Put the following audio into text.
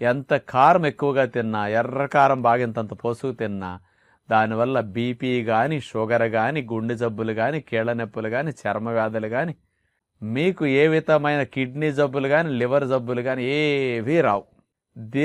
ఎంత కారం ఎక్కువగా తిన్నా ఎర్ర కారం బాగింతంత పోసుకు తిన్నా దానివల్ల బీపీ కానీ షుగర్ కానీ గుండె జబ్బులు కానీ కీళ్ళ నొప్పులు కానీ చర్మ వ్యాధులు కానీ మీకు ఏ విధమైన కిడ్నీ జబ్బులు కానీ లివర్ జబ్బులు కానీ ఏవీ రావు. దే